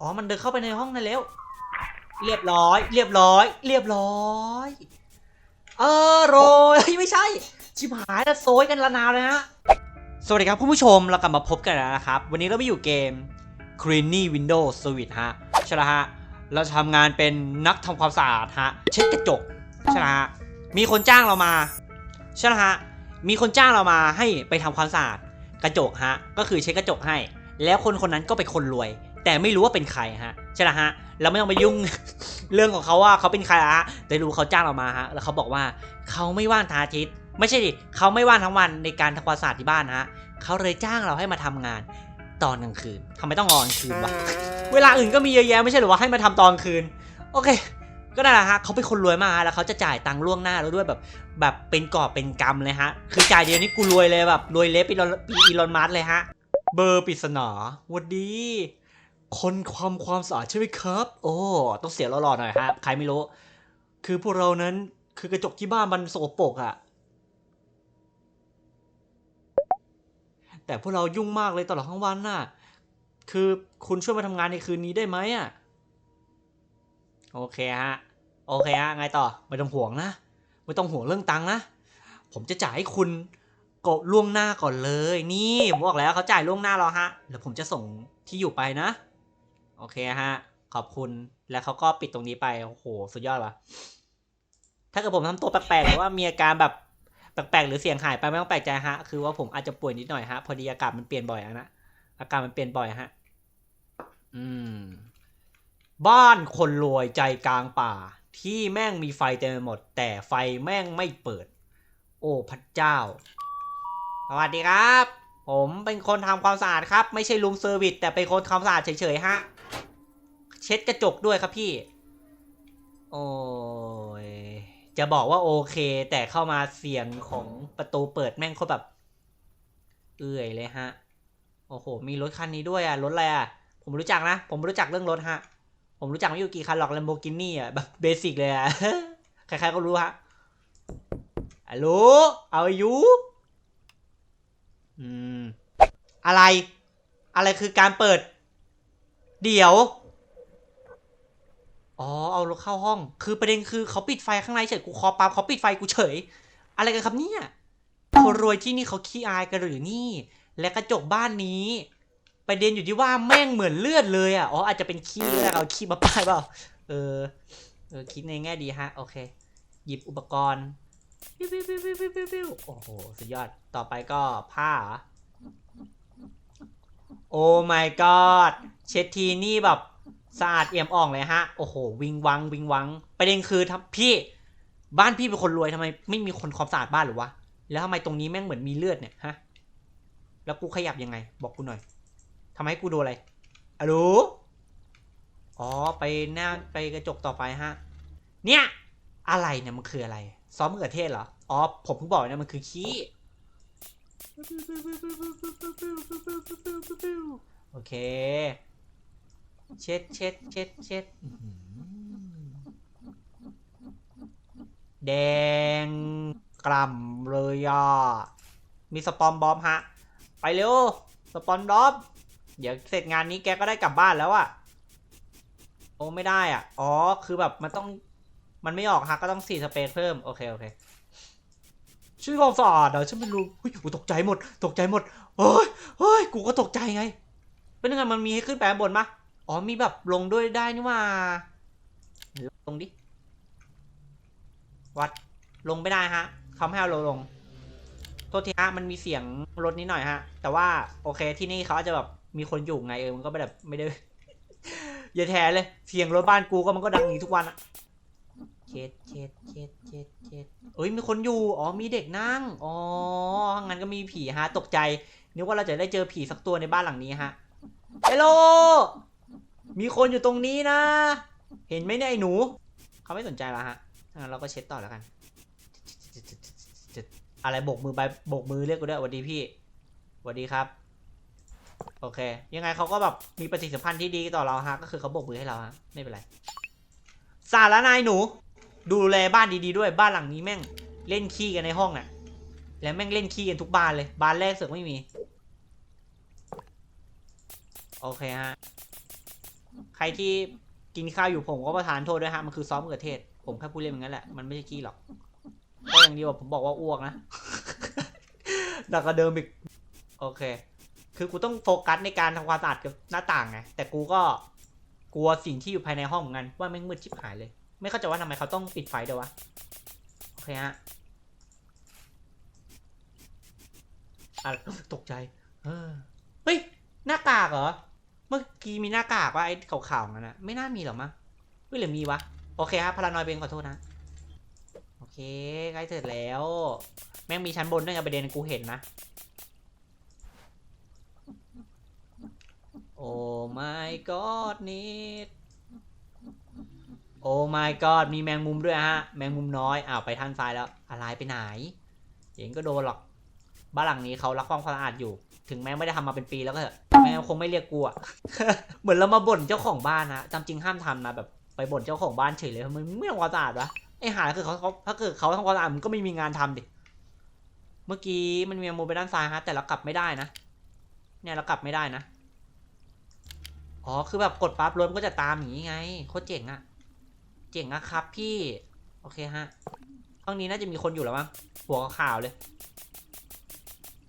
อ๋อ มันเดินเข้าไปในห้องนั่นแล้ว เรียบร้อย เรียบร้อย เรียบร้อย เออโรยไม่ใช่ ชิบหายแล้วโซยกันละนาวเลยฮะ สวัสดีครับคุณผู้ชม เรากลับมาพบกันแล้วนะครับ วันนี้เราไปอยู่เกม c r e a n y Windows Service ฮะ ใช่ล้วฮะ เราทำงานเป็นนักทำความสะอาดฮะ เช็ดกระจก ใช่ล้วฮะ มีคนจ้างเรามา ใช่ล้วฮะ มีคนจ้างเรามาให้ไปทำความสะอาดกระจกฮะ ก็คือเช็ดกระจกให้ แล้วคนคนนั้นก็เป็นคนรวย แต่ไม่รู้ว่าเป็นใครฮะใช่แล้วฮะเราไม่ต้องไปยุ่งเรื่องของเขาว่าเขาเป็นใครอะฮะแต่รู้เขาจ้างเรามาฮะแล้วเขาบอกว่าเขาไม่ว่างทางอาทิตย์ ไม่ใช่ดิเขาไม่ว่างทั้งวันในการทำความสะอาดที่บ้านฮะเขาเลยจ้างเราให้มาทำงานตอนกลางคืนทำไมต้องนอนกลางคืนวะเวลาอื่นก็มีเยอะแยะไม่ใช่หรือว่าให้มาทำตอนกลางคืน โอเค ก็นั่นแหละฮะเขาเป็นคนรวยมากฮะแล้วเขาจะจ่ายตังค์ล่วงหน้าแล้วด้วยแบบ แบบเป็นกอบเป็นกำเลยฮะ คือจ่ายเดียวนี้กูรวยเลยแบบรวยเล็บอีลอนอีลอนมัสก์เลยฮะ เบอร์ปริศนาหวัดดี คนความความสะอาดใช่ไหมครับ โอ้ต้องเสียหล่อๆหน่อยฮะใครไม่รู้ คือพวกเรานั้นคือกระจกที่บ้านมันสกปรกอะแต่พวกเรายุ่งมากเลยตลอดทั้งวันน่ะ คือคุณช่วยมาทำงานในคืนนี้ได้ไหมอะโอเคฮะ โอเคฮะ ไงต่อ ไม่ต้องห่วงนะ ไม่ต้องห่วงเรื่องตังค์นะ ผมจะจ่ายให้คุณกดล่วงหน้าก่อนเลย นี่บอกแล้วเขาจ่ายล่วงหน้าเราฮะเดี๋ยวผมจะส่งที่อยู่ไปนะ โอเคฮะ ขอบคุณแล้วเขาก็ปิดตรงนี้ไป โอ้โห สุดยอดวะถ้าเกิดผมทำตัวแปลกๆหรือว่ามีอาการแบบแปลกๆหรือเสียงหายไปไม่ต้องแปลกใจฮะ คือว่าผมอาจจะป่วยนิดหน่อยฮะ พอดีอากาศมันเปลี่ยนบ่อยอะนะ อาการมันเปลี่ยนบ่อยฮะ อืม บ้านคนรวยใจกลางป่า ที่แม่งมีไฟเต็มไปหมด แต่ไฟแม่งไม่เปิด โอ้พระเจ้า สวัสดีครับ ผมเป็นคนทำความสะอาดครับ ไม่ใช่ลุมเซอร์วิสแต่เป็นคนทำความสะอาดเฉยๆฮะ เช็ดกระจกด้วยครับพี่ โอ้ยจะบอกว่าโอเค แต่เข้ามาเสียงของประตูเปิดแม่งโคตรแบบ เอื่อยเลยฮะ โอ้โห มีรถคันนี้ด้วยอะ รถอะไรอะ ผมรู้จักนะ ผมรู้จักเรื่องรถฮะ ผมรู้จักไม่อยู่กี่คันหรอก Lamborghini อะ แบบเบสิกเลยอะ ใครๆก็รู้ฮะฮัลโหลเอาอยู่อืม อะไร อะไรคือการเปิด เดี๋ยว อ๋อเอารถเข้าห้อง คือประเด็นคือเขาปิดไฟข้างในเฉยกูคอปั๊บเขาปิดไฟกูเฉย อะไรกันครับเนี่ยคนรวยที่นี่เขาขี้อายกันหรือนี่ และกระจกบ้านนี้ประเด็นอยู่ที่ว่าแม่งเหมือนเลือดเลยอะอ๋ออาจจะเป็นขี้แล้วเอาขี้มาป้ายเปล่าเออเออคิดในแง่ดีฮะโอเค หยิบอุปกรณ์ปิ้วปิ้วปิ้วปิ้วปิ้วปิ้วโอ้โหสุดยอดต่อไปก็ผ้าโอ้ my god เช็ดทีนี่แบบ สะอาดเอี่ยมอ่องเลยฮะ โอ้โห วิงวัง วิงวัง ประเด็นคือทำพี่ บ้านพี่เป็นคนรวยทำไม ไม่มีคนความสะอาดบ้านหรือวะ แล้วทำไมตรงนี้แม่งเหมือนมีเลือดเนี่ยฮะ แล้วกูขยับยังไง บอกกูหน่อยทำให้กูโดนอะไรอะโหลอ๋อ ไปหน้าไปกระจกต่อไปฮะ เนี่ย อะไรเนี่ยมันคืออะไร ซ้อสมะเขือเทศเหรอ อ๋อ ผมเพิ่งบอกนะมันคือขี้ โอเค เช็ดเช็ดเช็ดเช็ดอื้อหือแดงกล่ำเลยอะมีสปอมบอมฮะ ไปเร็ว สปอนบอมเดี๋ยวเสร็จงานนี้แกก็ได้กลับบ้านแล้วอะโอ้ไม่ได้อะ อ๋อ คือแบบมันต้อง มันไม่ออกฮะก็ต้องสีสเปซเพิ่ม โอเค โอเคชื่อความสะอาดเหรอฉันไม่รู้เฮ้ยกูตกใจหมด ตกใจหมดเฮ้ยเฮ้ย กูก็ตกใจไง เป็นยังไงมันมีให้ขึ้นไปข้างบนปะ อ๋อมีแบบลงด้วยได้นี่ว่าลงดิ วัดลงไม่ได้ฮะเขาไม่ให้เราลง โทษทีฮะมันมีเสียงรถนิดหน่อยฮะ แต่ว่าโอเคที่นี่เขาอาจจะแบบมีคนอยู่ไงเออมันก็ไม่แบบไม่ได้อย่าแท้เลย เสียงรถบ้านกูก็มันก็ดังอย่างนี้ทุกวันอะเช็ดเช็ดเช็ดเช็ดเช็ดเอ้ยมีคนอยู่ อ๋อมีเด็กนั่ง อ๋องั้นก็มีผีฮะตกใจนึกว่าเราจะได้เจอผีสักตัวในบ้านหลังนี้ฮะเฮลโล มีคนอยู่ตรงนี้นะ เห็นไหมเนี่ยไอ้หนู เขาไม่สนใจล้วฮะงั้นเราก็เช็ดต่อแล้วกัน อะไรโบกมือไปโบกมือเรียกกูด้วยสวัสดีพี่สวัสดีครับ โอเค ยังไงเขาก็แบบมีปฏิสัมพันธ์ที่ดีต่อเราฮะ ก็คือเขาโบกมือให้เราฮะ ไม่เป็นไร สารแล้วนายหนู ดูแลบ้านดีๆด้วย บ้านหลังนี้แม่งเล่นขี้กันในห้องอะแล้วแม่งเล่นขี้กันทุกบ้านเลย บ้านแรกเสือกไม่มี โอเคฮะ ใครที่กินข้าวอยู่ผมก็ประทานโทษด้วยฮะ มันคือซ้อมเขือเทศ ผมแค่พูดเล่นอย่างนั้นแหละ มันไม่ใช่ขี้หรอก ก็อย่างเดียวผมบอกว่าอ้วกนะหนักกว่าเดิมอีก โอเค คือกูต้องโฟกัสในการทำความสะอาดกับหน้าต่างไง แต่กูก็กลัวสิ่งที่อยู่ภายในห้องเหมือนกันว่าแม่งมืดชิบหายเลย ไม่เข้าใจว่าทำไมเขาต้องปิดไฟเดี๋ยววะ โอเคฮะอะตกใจ เฮ้ย หน้ากากเหรอ เมื่อกี้มีหน้ากากว่าไอ้ขาวๆงั้นนะไม่น่ามีหรอมั้งเฮ้ยหรือมีวะ โอเคครับพารานอยเป็นขอโทษนะ โอเคใกล้เสร็จแล้ว แม่งมีชั้นบนด้วยไงประเด็นกูเห็นนะ โอ้ my god นิดโอ้ my god มีแมงมุมด้วยฮะ แมงมุมน้อย อ้าว ไปทางซ้ายแล้ว อะไรไปไหนเองก็โดนหรอก บ้านหลังนี้เขารักความสะอาดอยู่ ถึงแม้ไม่ได้ทำมาเป็นปีแล้วก็เถอะแม่คงไม่เรียกกูอะเหมือนเรามาบ่นเจ้าของบ้านนะจำจริงห้ามทำนะแบบไปบ่นเจ้าของบ้านเฉยเลยทำไมมึงไม่ทำความสะอาดวะไอหาคือเขาเขาถ้าเกิดเขาทำความสะอาดมึงก็ไม่มีงานทำดิเมื่อกี้มันมีมงมุมไปด้านซ้ายฮะแต่เรากลับไม่ได้นะเนี่ยเรากลับไม่ได้นะอ๋อคือแบบกดปั๊บรถมันก็จะตามอย่างนี้ไงโคตรเจ๋งอะเจ๋งอะครับ พี่ โอเคฮะห้องนี้น่าจะมีคนอยู่แล้วมั้งหัวขาวเลย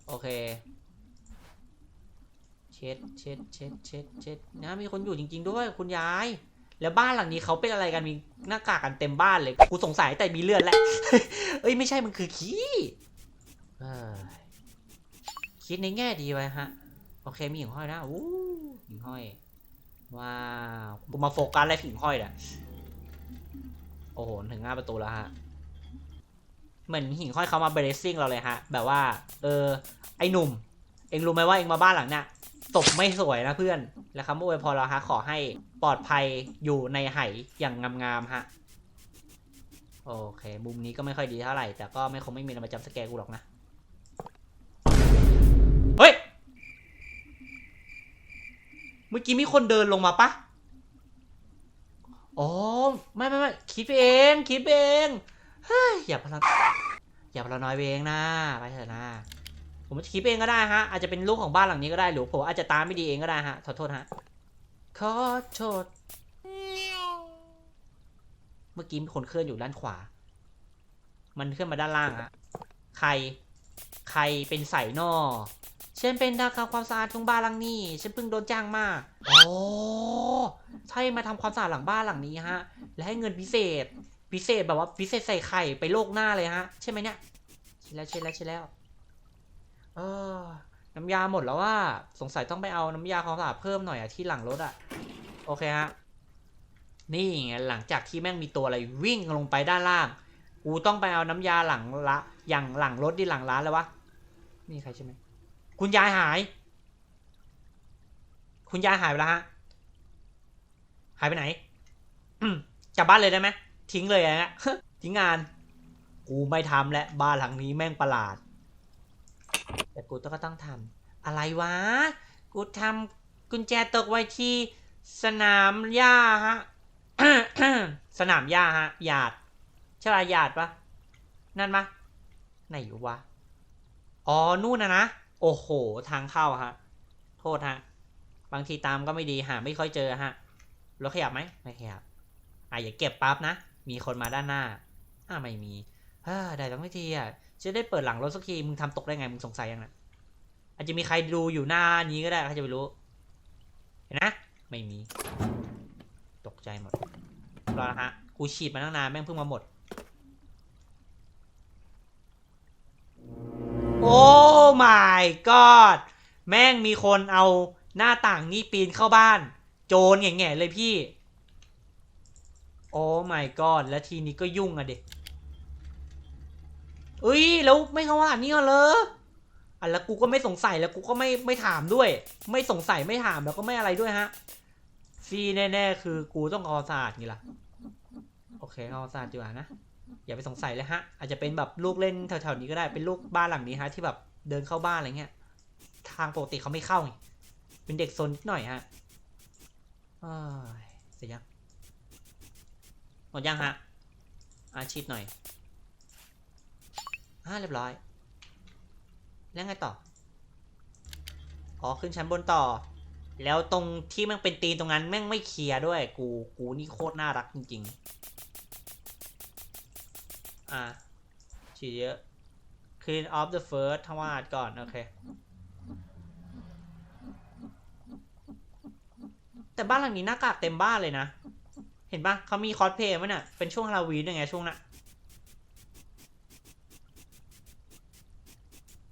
โอเค ช็ดเช็ดเช็ดเช็ดเช็ดนะมีคนอยู่จริง ๆ ด้วยคุณยาย แล้วบ้านหลังนี้เขาเป็นอะไรกันมีหน้ากากกันเต็มบ้านเลยกูสงสัยแต่มีเลือดแหล้วเอ้ยไม่ใช่มันคือขี้คิดในแง่ดีไว้ฮะ โอเคมีหิ่งห้อยนะอู้หิ่งห้อยว้าวกูมาโฟกัสอะไรหิ่งห้อยเนี่ยโอ้โหถึงหน้าประตูแล้วฮะเหมือนหิ่งห้อยเขามาเบรซิ่งเราเลยฮะ แบบว่า เออ ไอ้หนุ่ม เองรู้ไหมว่าเองมาบ้านหลังเนี่ย ศพไม่สวยนะเพื่อน แล้วคำอวยพรเราฮะขอให้ปลอดภัยอยู่ในไหอย่างงามๆฮะ โอเค มุมนี้ก็ไม่ค่อยดีเท่าไหร่ แต่ก็ไม่คงไม่มีอะไรมาจำสแกกูหรอกนะ เฮ้ย เมื่อกี้มีคนเดินลงมาปะอ๋อ ไม่ไม่ไม่คิดไปเอง คิดไปเอง เฮ้ย อย่าพลันอย่าพลันน้อยไปเองนะ ไปเถอะนะ ผมจะคิดเองก็ได้ฮะ อาจจะเป็นลูกของบ้านหลังนี้ก็ได้หรือผมอาจจะตามไม่ดีเองก็ได้ฮะ ขอโทษฮะ ขอโทษ เมื่อกี้มีคนเคลื่อนอยู่ด้านขวา มันเคลื่อนมาด้านล่างฮะ ใคร ใครเป็นใส่นอฉันเป็นดาราความสะอาดของบ้านหลังนี้ ฉันเพิ่งโดนจ้างมาโอ้ใช่มาทำความสะอาดหลังบ้านหลังนี้ฮะ และให้เงินพิเศษ พิเศษแบบว่าพิเศษใส่ไข่ไปโลกหน้าเลยฮะ ใช่ไหมเนี่ยใช่แล้วใช่แล้วใช่แล้ว เออน้ำยาหมดแล้วว่า สงสัยต้องไปเอาน้ำยาความสะอาดเพิ่มหน่อยอะที่หลังรถอะโอเคฮะ นี่ไงหลังจากที่แม่งมีตัวอะไรวิ่งลงไปด้านล่าง กูต้องไปเอาน้ำยาหลังละ อย่างหลังรถที่หลังร้านแล้ววะ นี่ใครใช่ไหม คุณยายหาย คุณยายหายไปแล้วฮะ หายไปไหนกลับบ้านเลยได้ไหม ทิ้งเลยอะฮะทิ้งงาน กูไม่ทำและบ้านหลังนี้แม่งประหลาด กูต้องก็ต้องทำอะไรวะ กูทำกุญแจตกไว้ที่สนามหญ้าฮะ สนามหญ้าฮะหยาดช่ปะหยาดปะนั่นปะไหนอยู่วะ อ๋อ นู่นนะนะ โอ้โห ทางเข้าฮะ โทษฮะ บางทีตามก็ไม่ดีหาไม่ค่อยเจอฮะ รถขยับไหมไม่ขยับ อะอย่าเก็บปั๊บนะ มีคนมาด้านหน้า อ่าไม่มีเฮ้ได้ต้งไม่ทีอะ จะได้เปิดหลังรถสักที มึงทำตกได้ไง มึงสงสัยยังนะ อาจจะมีใครดูอยู่หน้านี้ก็ได้ใครจะไปรู้ เห็นนะ ไม่มี ตกใจหมดรอนะฮะ กูฉีดมาตั้งนานแม่งเพิ่งมาหมด โอ้ my god แม่งมีคนเอาหน้าต่างนี้ปีนเข้าบ้าน โจรแง่ๆเลยพี่ โอ้ my god แล้วทีนี้ก็ยุ่งอะเด็กเอ้ย แล้วไม่เข้าว่าอันนี้เหรอ อะแล้วกูก็ไม่สงสัยแล้วกูก็ไม่ไม่ถามด้วย ไม่สงสัยไม่ถามแล้วก็ไม่อะไรด้วยฮะฟีแน่ๆคือกูต้องเอาสะอาดนี่ล่ะโอเคเอาสะอาดดีกว่านะอย่าไปสงสัยเลยฮะ อาจจะเป็นแบบลูกเล่นแถวๆนี้ก็ได้เป็นลูกบ้านหลังนี้ฮะ ที่แบบเดินเข้าบ้านอะไรเงี้ย ทางปกติเขาไม่เข้าไงเป็นเด็กซนนิดหน่อยฮะอ้าเสร็จยังหมดยังฮะอาชีพหน่อยอ่าเรียบร้อย แล้วไงต่อ อ๋อ ขึ้นชั้นบนต่อ แล้วตรงที่มันเป็นตีนตรงนั้นแม่งไม่เคลียร์ด้วย กู กูนี่โคตรน่ารักจริง ๆ อะฉีดเยอะ clean off the first ทวาดก่อน โอเค แต่บ้านหลังนี้หน้ากากเต็มบ้านเลยนะ เห็นปะเขามีคอสเพลย์มั้ยน่ะ เป็นช่วงฮาโลวีนยังไงช่วงน่ะ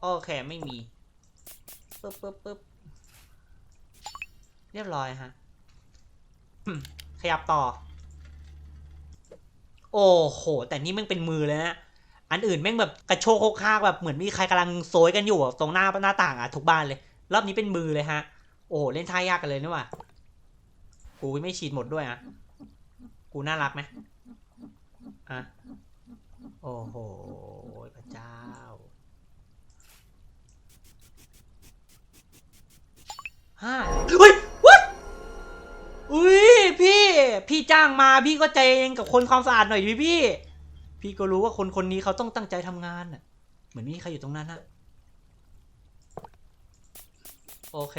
โอเคไม่มีปึ๊บปึ๊บปึ๊บเรียบร้อยฮะขยับต่อ โอ้โห แต่นี่แม่งเป็นมือเลยนะ อันอื่นแม่งแบบกระโชกโคกคากแบบเหมือนมีใครกำลังโซยกันอยู่ตรงหน้าหน้าต่างอะทุกบ้านเลย รอบนี้เป็นมือเลยฮะ โอ้โหเล่นท่ายากกันเลยนี่ว่ากูไม่ฉีดหมดด้วยอะ กูน่ารักไหมอะ โอ้โห พระเจ้า ห้าเฮ้ย what อุ้ยพี่ พี่จ้างมาพี่ก็ใจเย็นกับคนความสะอาดหน่อยดิพี่ พี่ก็รู้ว่าคนคนนี้เขาต้องตั้งใจทำงานน่ะ เหมือนมีใครอยู่ตรงนั้นนะโอเค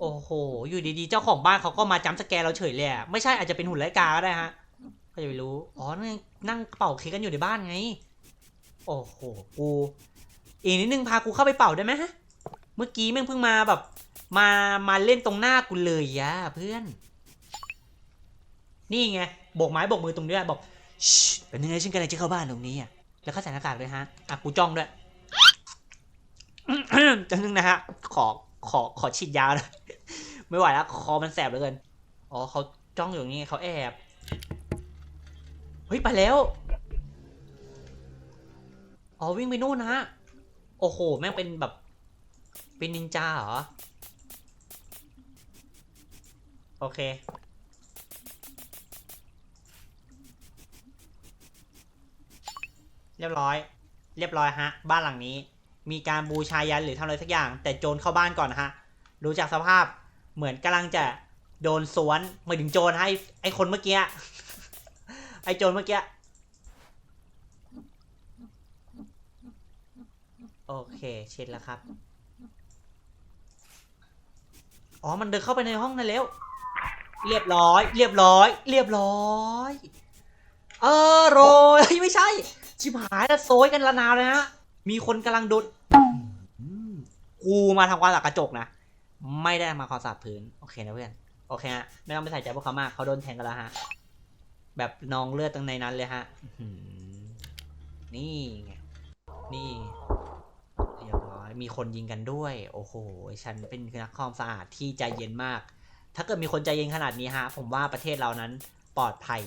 โอ้โห อยู่ดีๆ เจ้าของบ้านเขาก็มาจัมป์สแกร์เราเฉยเลยอะไม่ใช่อาจจะเป็นหุ่นไร้กาก็ได้ฮะใครจะไปรู้ อ๋อนั่งนั่งเป่าเค้กกันอยู่ในบ้านไง โอ้โห กู อีกนิดนึงพากูเข้าไปเป่าได้ไหมฮะ เมื่อกี้แม่งเพิ่งมาแบบ มามาเล่นตรงหน้ากูเลยอะเพื่อน นี่ไงโบกไม้โบกมือตรงนี้บอกชเป็นยังไงฉันกำลังจะเข้าบ้านตรงนี้อะแล้วเขาใส่หน้ากากเลยฮะอะกูจ้องด้วยจังนึงนะฮะ ขอขอขอฉีดยาหนะไม่ไหวแล้วคอมันแสบเหลือเกินอ๋อเขาจ้องอยู่อย่างนี้เขาแอบเฮ้ยไปแล้วอ๋อวิ่งไปนู่นนะฮะโอ้โหแม่งเป็นแบบ เป็นนินจาเหรอ โอเค เรียบร้อย เรียบร้อยฮะ บ้านหลังนี้ มีการบูชายันหรือทำอะไรสักอย่าง แต่โจรเข้าบ้านก่อนนะฮะดูจากสภาพเหมือนกำลังจะโดนสวนหมายถึงโจรให้ไอคนเมื่อกี้ ไอโจรเมื่อกี้โอเค เช็ดแล้วครับ อ๋อ มันเดินเข้าไปในห้องนั่นแล้ว เรียบร้อย เรียบร้อย เรียบร้อย เออโรยไม่ใช่ ชิบหายแล้วโซยกันละนาวเลยฮะ มีคนกำลังโดนกูมาทำความสะอาดกระจกนะ ไม่ได้มาความสะอาดพื้น โอเคนะเพื่อน โอเคฮะ ไม่ต้องไปใส่ใจพวกเขามาก เขาโดนแทงกันแล้วฮะ แบบนองเลือดตั้งในนั้นเลยฮะ นี่ไง นี่ มีคนยิงกันด้วย โอ้โห ฉันเป็นนักความสะอาดที่ใจเย็นมาก ถ้าเกิดมีคนใจเย็นขนาดนี้ฮะ ผมว่าประเทศเรานั้นปลอดภัย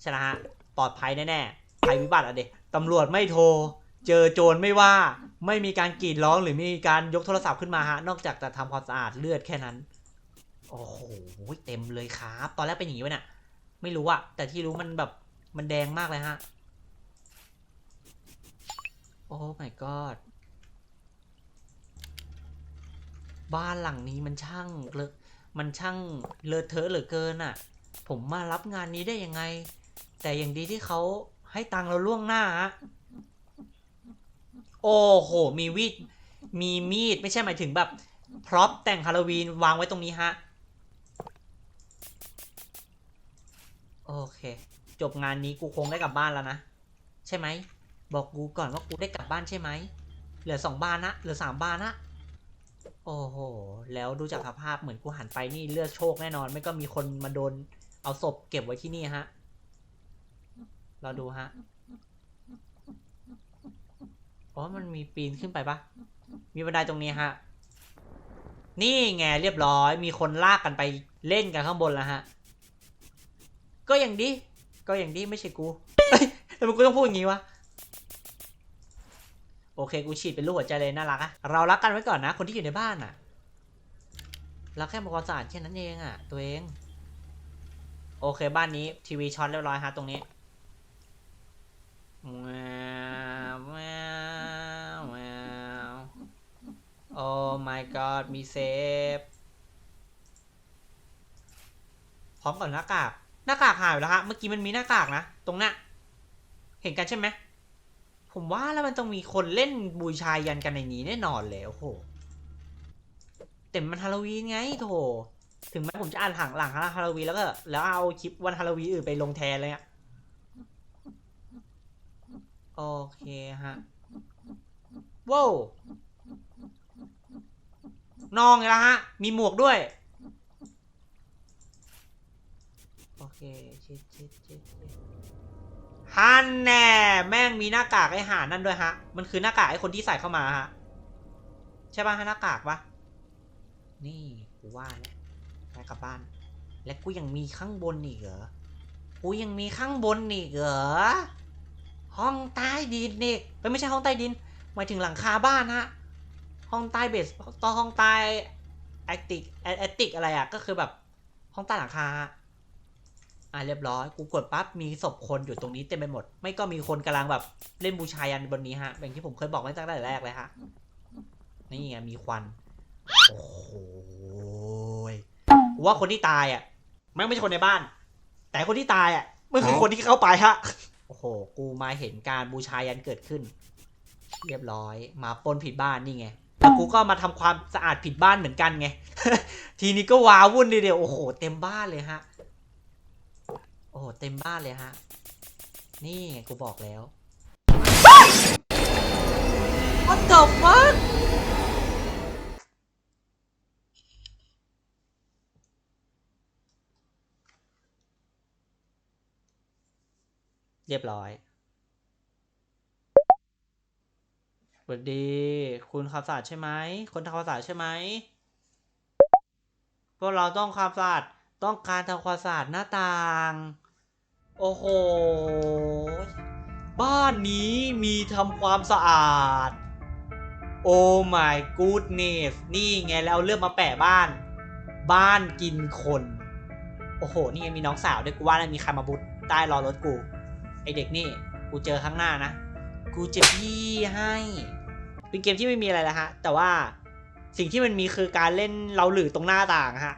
ใช่ไหมฮะ ปลอดภัยแน่ๆภัยพิบัติอะเด็กตำรวจไม่โทร เจอโจรไม่ว่า ไม่มีการกรีดร้องหรือมีการยกโทรศัพท์ขึ้นมาฮะ นอกจากจะทำความสะอาดเลือดแค่นั้น โอ้โห เต็มเลยครับ ตอนแรกเป็นอย่างนี้วะเนี่ย ไม่รู้อะแต่ที่รู้มันแบบ มันแดงมากเลยฮะ โอ้ my god บ้านหลังนี้มันช่างเลอะมันช่างเลอะเทอะเหลือเกินอะ ผมมารับงานนี้ได้ยังไง แต่อย่างดีที่เขาให้ตังเราล่วงหน้าฮะโอ้โห มีวีดมีมีด ไม่ใช่หมายถึงแบบพร็อพแต่งฮาโลวีนวางไว้ตรงนี้ฮะ โอเค จบงานนี้กูคงได้กลับบ้านแล้วนะ ใช่ไหม บอกกูก่อนว่ากูได้กลับบ้านใช่ไหม เหลือสองบ้านนะ เหลือสามบ้านนะ โอ้โห แล้วดูจากสภาพเหมือนกูหันไปนี่เลือดโชคแน่นอน ไม่ก็มีคนมาโดน เอาศพเก็บไว้ที่นี่ฮะ เราดูฮะ อ๋อ มันมีปีนขึ้นไปปะมีบันไดตรงนี้ฮะ นี่ไงเรียบร้อย มีคนลากกันไปเล่นกันข้างบนแล้วฮะ ก็อย่างดี ก็อย่างดีไม่ใช่กูเฮ้ยทำไมกูต้องพูดอย่างนี้วะ โอเคกูฉีดเป็นรูปหัวใจเลยน่ารักอะเรารักกันไว้ก่อนนะ คนที่อยู่ในบ้านอะเราแค่มาความสะอาดแค่นั้นเองอะตัวเอง โอเคบ้านนี้ทีวีช็อตเรียบร้อยฮะตรงนี้แววแววแววโอ้ my god มีเซฟพร้อมกับหน้ากาก หน้ากากหายไปแล้วฮะ เมื่อกี้มันมีหน้ากากนะ ตรงนี้ยเห็นกันใช่ไหม ผมว่าแล้วมันต้องมีคนเล่นบูชายันกันในนี้แน่นอนเลยโอ้โหเแต่มันฮาโลวีนไงโถถึงแม้ผมจะอ่านหลังหลังฮาโลวีนแล้วก็แล้วเอาคลิปวันฮาโลวีนอื่นไปลงแทนเลยอะโอเคฮะว้าวนองไงล่ะฮะ มีหมวกด้วย โอเคเช็ดเช็ดเช็ด เช็ดฮันแน่แม่งมีหน้ากากไอ้ห่านั่นด้วยฮะ มันคือหน้ากากไอ้คนที่ใส่เข้ามาฮะ ใช่ป่ะหน้ากากปะนี่กูว่าแล้วไปกลับบ้าน และกูยังมีข้างบนอีกเหรอ กูยังมีข้างบนอีกเหรอ ห้องใต้ดินนี่เอ้ยไม่ใช่ห้องใต้ดิน หมายถึงหลังคาบ้านฮะ ห้องใต้เบสต่อห้องใต้แอคติกแอคติกอะไรอะก็คือแบบห้องใต้หลังคาฮะ อะเรียบร้อย กูกดปั๊บมีศพคนอยู่ตรงนี้เต็มไปหมด ไม่ก็มีคนกำลังแบบเล่นบูชายันบนนี้ฮะอย่างที่ผมเคยบอกไว้ตั้งแต่แรกเลยฮะ นี่ไงมีควัน โอ้โหยกูว่าคนที่ตายอะแม่งไม่ใช่คนในบ้าน แต่คนที่ตายอะมันคือคนที่เข้าไปฮะ โอ้โห กูมาเห็นการบูชายันเกิดขึ้น เรียบร้อย มาปนผิดบ้านนี่ไงแล้วกูก็มาทำความสะอาดผิดบ้านเหมือนกันไง ทีนี้ก็ว้าวุ่นเดียวโอ้โห เต็มบ้านเลยฮะ อ้โห เต็มบ้านเลยฮะ นี่ไงกูบอกแล้ว What the fuck เรียบร้อยสวัสดี คุณความสะอาดใช่ไหม คนทำความสะอาดใช่ไหม พวกเราต้องความสะอาด ต้องการทำความสะอาดหน้าต่าง โอ้โห บ้านนี้มีทำความสะอาด โอ้ my goodness นี่ไงแล้วเอาเรื่องมาแปะบ้าน บ้านกินคน โอ้โห นี่ไงมีน้องสาวด้วยกูว่าแล้วมีใครมาบุดใต้รอรถกู ไอเด็กนี่ กูเจอข้างหน้านะ กูจะพี่ให้ เป็นเกมที่ไม่มีอะไรแล้วฮะ แต่ว่าสิ่งที่มันมีคือการเล่นเราหลือตรงหน้าต่างฮะ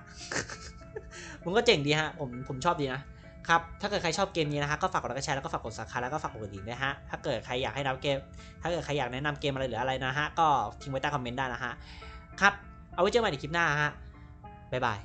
มันก็เจ๋งดีฮะ ผมผมชอบดีนะ ครับถ้าเกิดใครชอบเกมนี้นะฮะก็ฝากกดไลค์กดแชร์แล้วก็ฝากกดสับสไครต์แล้วก็ฝากกดกระดิ่งด้วยฮะถ้าเกิดใครอยากให้นับเกม ถ้าเกิดใครอยากแนะนำเกมอะไรหรืออะไรนะฮะก็ทิ้งไว้ใต้คอมเมนต์ได้นะฮะครับเอาไว้เจอกันใหม่ในคลิปหน้าฮะบ๊ายบาย